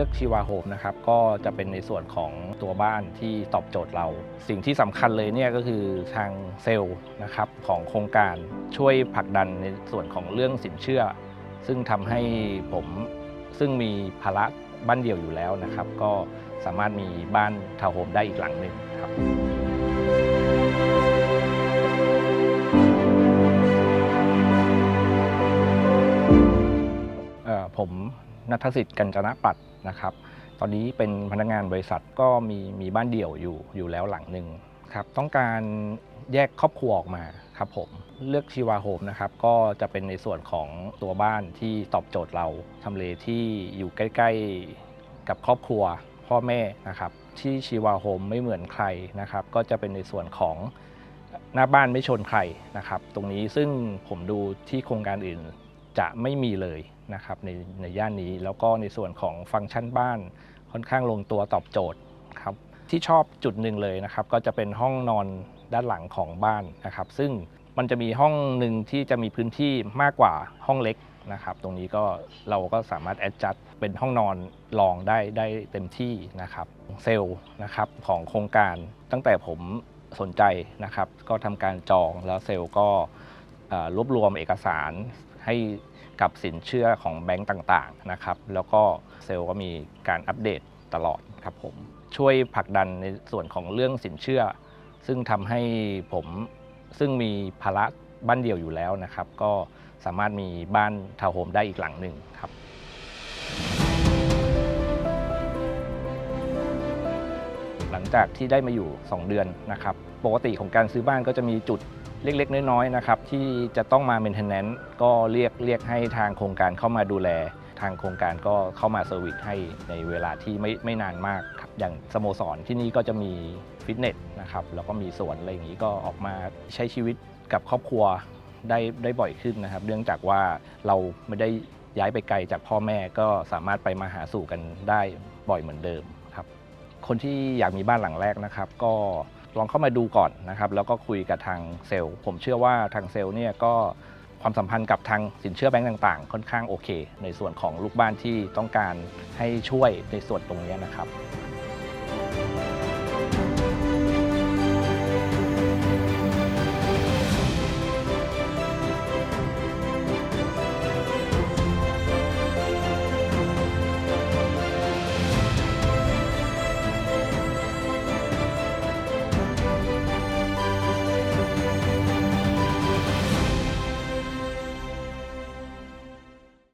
เลือกชีวาโฮมนะครับก็จะเป็นในส่วนของตัวบ้านที่ตอบโจทย์เรา สิ่งที่สำคัญเลยเนี่ยก็คือทางเซลล์นะครับของโครงการช่วยผลักดันในส่วนของเรื่องสินเชื่อ ซึ่งทำให้ผมซึ่งมีภาระบ้านเดี่ยวอยู่แล้วนะครับ ก็สามารถมีบ้านทาวน์โฮมได้อีกหลังหนึ่งครับผม นัทสิทธิ์กัญจนปัตย์นะครับ ตอนนี้เป็นพนักงานบริษัทก็มีมีบ้านเดี่ยวอยู่อยู่แล้วหลังหนึ่งครับต้องการแยกครอบครัวออกมาครับผมเลือกชีวาโฮมนะครับก็จะเป็นในส่วนของตัวบ้านที่ตอบโจทย์เราทำเลที่อยู่ใกล้ๆกับครอบครัวพ่อแม่นะครับที่ชีวาโฮมไม่เหมือนใครนะครับ ก็จะเป็นในส่วนของหน้าบ้านไม่ชนใครนะครับ ตรงนี้ซึ่งผมดูที่โครงการอื่น จะไม่มีเลยนะครับในในย่านนี้แล้วก็ในส่วนของฟังก์ชันบ้านค่อนข้างลงตัวตอบโจทย์ครับที่ชอบจุดหนึ่งเลยนะครับ ก็จะเป็นห้องนอนด้านหลังของบ้านนะครับ ซึ่งมันจะมีห้องหนึ่งที่จะมีพื้นที่มากกว่าห้องเล็กนะครับ ตรงนี้ก็เราก็สามารถแอดจัดเป็นห้องนอนรองได้ได้เต็มที่นะครับเซลล์นะครับของโครงการตั้งแต่ผมสนใจนะครับ ก็ทำการจองแล้วเซลล์ก็รวบรวมเอกสาร ให้กับสินเชื่อของแบงก์ต่างๆนะครับ แล้วก็เซลล์ก็มีการอัปเดตตลอดครับผม ช่วยผลักดันในส่วนของเรื่องสินเชื่อ ซึ่งทำให้ผมซึ่งมีภาระบ้านเดี่ยวอยู่แล้วนะครับ ก็สามารถมีบ้านทาวน์โฮมได้อีกหลังหนึ่งครับหลังจากที่ได้มาอยู่ 2 เดือนนะครับ ปกติของการซื้อบ้านก็จะมีจุด เล็กๆ น้อยๆนะครับที่จะต้องมา maintenance ก็เรียกเรียกให้ทางโครงการเข้ามาดูแล ทางโครงการก็เข้ามาเซอร์วิสให้ในเวลาที่ไม่ไม่นานมากครับอย่างสโมสรที่นี่ก็จะมีฟิตเนสนะครับแล้วก็มีสวนอะไรอย่างนี้ก็ออกมาใช้ชีวิตกับครอบครัวได้ได้บ่อยขึ้นนะครับ เนื่องจากว่าเราไม่ได้ย้ายไปไกลจากพ่อแม่ก็สามารถไปมาหาสู่กันได้บ่อยเหมือนเดิมครับ คนที่อยากมีบ้านหลังแรกนะครับ ก็ ลองเข้ามาดูก่อนนะครับแล้วก็คุยกับทางเซลล์ ผมเชื่อว่าทางเซลล์เนี่ยก็ความสัมพันธ์กับทางสินเชื่อแบงก์ต่างๆ ค่อนข้างโอเค ในส่วนของลูกบ้านที่ต้องการให้ช่วยในส่วนตรงนี้นะครับ